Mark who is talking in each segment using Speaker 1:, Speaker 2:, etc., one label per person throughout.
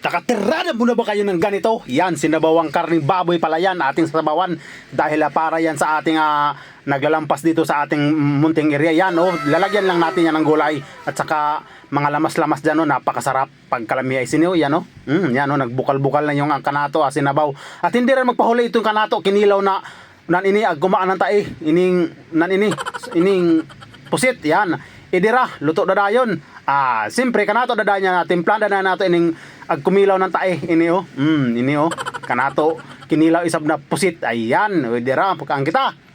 Speaker 1: Nakatirada mo na ba kayo ng ganito? Yan, sinabawang karning baboy pala yan, ating sabawan. Dahil ah, para yan sa ating ah, naglalampas dito sa ating munting area. Yan, oh, lalagyan lang natin yan ng gulay. At saka mga lamas-lamas dyan, oh, napakasarap. Pag kalami ay siniw, yan, oh. Mm, yan, oh, nagbukal-bukal na yung ang kanato, ah, sinabaw. At hindi rin magpahuli itong kanato, kinilaw na nan ini ag gumaan ng tae ining nan ini ining pusit yan idira luto dadayon ah simpre kanato dadayon na timplada na nato ining ag kumilaw ng tae. Ini oh. Mm ini oh. Kanato kinilaw isab na pusit. Ayan idira pagkaan kita.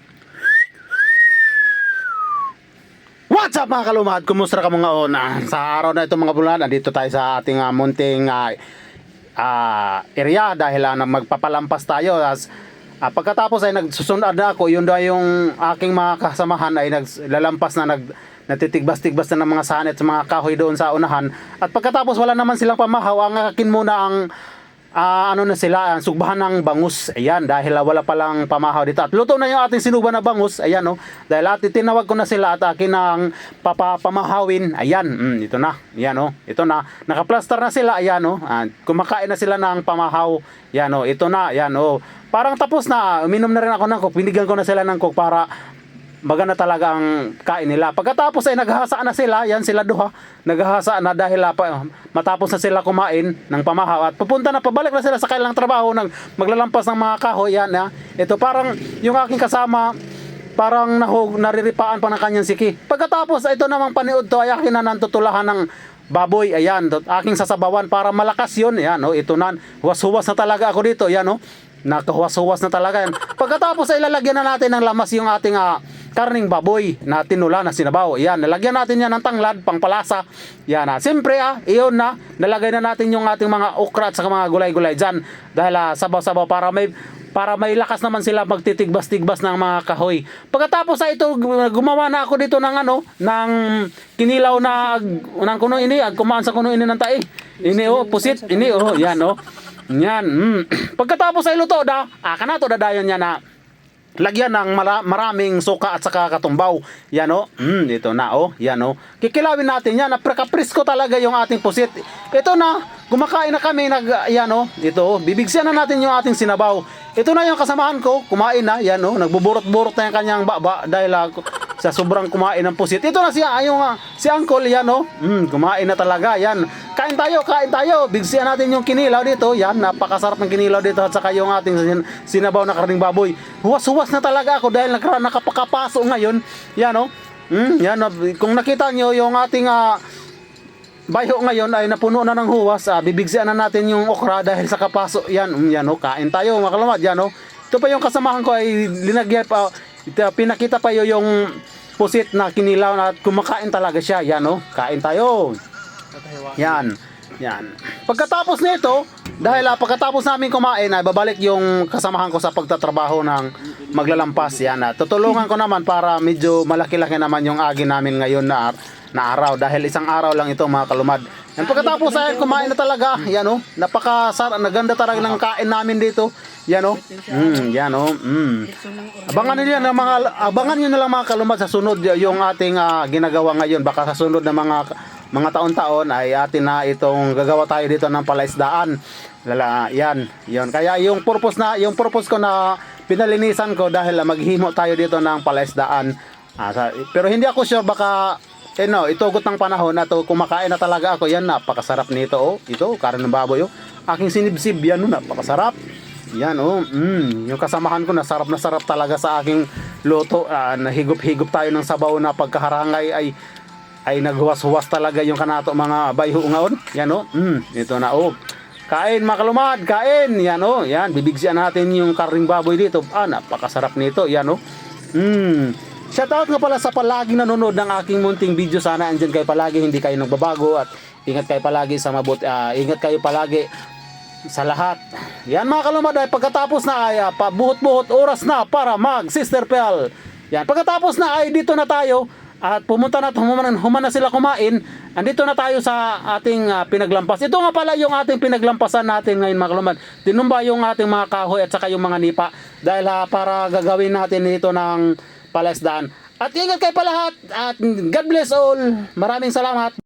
Speaker 1: What's up mga kalumad? Kumusta ka mga ona? Sa araw na ito mga bulan, nandito tayo sa ating ah, munting ah, ah, area dahil ah, na magpapalampas tayo. As, ah, pagkatapos ay nagsusunod na ako, yun daw yung aking mga kasamahan ay naglalampas na nag natitigbas-tigbas na ng mga sanet sa mga kahoy doon sa unahan. At pagkatapos wala naman silang pamahaw, ang akin muna ang Ah, ano na sila, ang sugbahan ng bangus. Ayan, dahil ah, wala palang pamahaw dito. At luto na yung ating sinuban na bangus. Ayan, oh. Dahil at tinawag ko na sila at akin ang papapamahawin. Ayan, mm, ito na. Ayan, oh. Ito na. Nakaplastar na sila. Ayan, oh. Ah, kumakain na sila ng pamahaw. Ayan, oh. Ito na. Ayan, oh. Parang tapos na. Uminom na rin ako ng coke. Binigyan ko na sila ng coke para maganda talaga ang kain nila. Pagkatapos ay naghahasa na sila, yan sila duha, naghahasa na dahil ah, pa, matapos na sila kumain ng pamahaw at pupunta na pabalik na sila sa kanilang trabaho ng maglalampas ng mga kahoy yan ha. Ito parang yung aking kasama parang nahug, nariripaan pa ng kanyang siki. Pagkatapos ito namang paniod to ay akin na nantutulahan ng baboy, ayan, aking sasabawan para malakas yun, ayan, oh, ito na, huwas-huwas na talaga ako dito, ayan, oh, nakahuwas-huwas na talaga yan. Pagkatapos ay lalagyan na natin ng lamas yung ating ah, karning baboy na tinula na sinabaw. Yan, nalagyan natin yan ng tanglad, pangpalasa. Yan ah. Siyempre ah, iyon na, nalagay na natin yung ating mga okra at saka mga gulay-gulay dyan. Dahil ah, sabaw-sabaw para may para may lakas naman sila magtitigbas-tigbas ng mga kahoy. Pagkatapos ay ito, gumawa na ako dito ng ano, ng kinilaw na ng kuno ini, ag kumaan sa kuno ini ng tae. Ini oh, pusit, ini oh, yan oh. Yan. Mm. Pagkatapos ay luto da, ah, kanato dadayon yan na lagyan ng mara- maraming suka at saka katumbaw. Yan o. Mm, ito na o. Yan o. Kikilawin natin yan. Napakaprisko talaga yung ating pusit. Ito na. Kumakain na kami. Nag, yan o. Ito o. Bibigyan na natin yung ating sinabaw. Ito na yung kasamahan ko. Kumain na. Yan o. Nagbuburot-burot na yung kanyang baba. Dahil ah, sa sobrang kumain ng pusit. Ito na siya. Yung, ah, si Uncle. Yan o. Mm, kumain na talaga. Yan. Kain tayo. Kain tayo. Bigsiyan natin yung kinilaw dito. Yan. Napakasarap ng kinilaw dito. At saka yung ating sin- sinabaw na karning baboy. Huwas-huwas na talaga ako dahil nakapakapaso ngayon. Yan o. Mm, yan o. Kung nakita nyo yung ating ah, bayo ngayon ay napuno na ng huwas. Ah, bibigsian na natin yung okra dahil sa kapaso. Yan, um, yan o. Kain tayo mga kalamad. Yan o. Ito pa yung kasamahan ko ay linagyan pa. Ito, pinakita pa yo yung pusit na kinilaw na kumakain talaga siya. Yan o. Kain tayo. Yan. Yan. Pagkatapos nito, dahil ah, pagkatapos namin kumain, ay babalik yung kasamahan ko sa pagtatrabaho ng maglalampas. Yan. ah. tutulungan ko naman para medyo malaki-laki naman yung agi namin ngayon na, na araw. Dahil isang araw lang ito mga kalumad. Yan, pagkatapos ay kumain na talaga. Yan o. Napakasarap. Naganda talaga ng kain namin dito. Yan o. Mm, yan o. Mm. Abangan niyo na mga abangan niyo na lang mga kalumad sa sunod yung ating ah, ginagawa ngayon. Baka sa sunod na mga mga taon-taon ay atin na itong gagawa tayo dito ng palaisdaan. Lala, yan, yon. Kaya yung purpose na, yung purpose ko na pinalinisan ko dahil ah, maghimo tayo dito ng palaisdaan. Ah, sa- pero hindi ako sure baka eh no, itugot ng panahon na to kumakain na talaga ako. Yan napakasarap nito oh. Ito, karon ng baboy oh. Aking sinibsib yan oh, napakasarap. Yan oh, mm, yung kasamahan ko na sarap na sarap talaga sa aking luto. Ah, nahigop-higop tayo ng sabaw na pagkaharangay ay ay naghuwas-huwas talaga yung kanato mga bayho ngaon. Yan oh. Mm, ito na oh. Kain mga kalumad, kain. Yan oh. Yan, bibigyan natin yung karning baboy dito. Ah, napakasarap nito. Yan oh. Mm. Shoutout nga pala sa palaging nanonood ng aking munting video. Sana andyan kayo palagi, hindi kayo nagbabago at ingat kayo palagi sa mabut ah, ingat kayo palagi sa lahat. Yan mga kalumad ay pagkatapos na ay ah, pabuhot-buhot oras na para mag Sister Pel. Yan pagkatapos na ay dito na tayo at pumunta na human, human na sila kumain. Andito na tayo sa ating ah, pinaglampas. Ito nga pala yung ating pinaglampasan natin ngayon mga kalumad. Tinumba yung ating mga kahoy at saka yung mga nipa dahil ah, para gagawin natin dito ng palaisdaan. At ingat kayo pa lahat at God bless all. Maraming salamat.